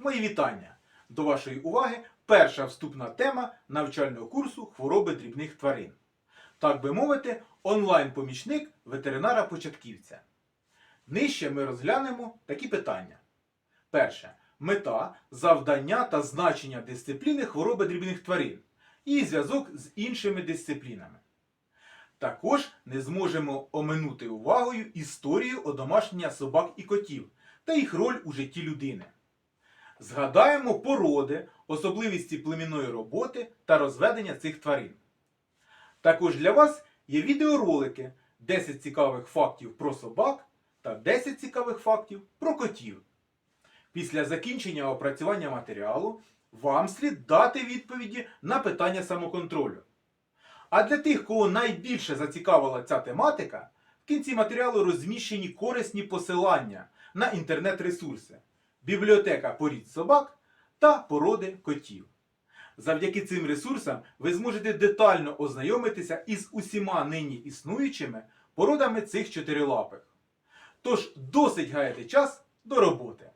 Мої вітання! До вашої уваги перша вступна тема навчального курсу хвороби дрібних тварин. Так би мовити, онлайн-помічник ветеринара-початківця. Нижче ми розглянемо такі питання. Перше. Мета, завдання та значення дисципліни хвороби дрібних тварин і зв'язок з іншими дисциплінами. Також не зможемо оминути увагою історію одомашнення собак і котів та їх роль у житті людини. Згадаємо породи, особливості племінної роботи та розведення цих тварин. Також для вас є відеоролики 10 цікавих фактів про собак та 10 цікавих фактів про котів. Після закінчення опрацювання матеріалу вам слід дати відповіді на питання самоконтролю. А для тих, кого найбільше зацікавила ця тематика, в кінці матеріалу розміщені корисні посилання на інтернет-ресурси, бібліотека порід собак та породи котів. Завдяки цим ресурсам ви зможете детально ознайомитися із усіма нині існуючими породами цих чотирилапих. Тож досить гаяти час до роботи.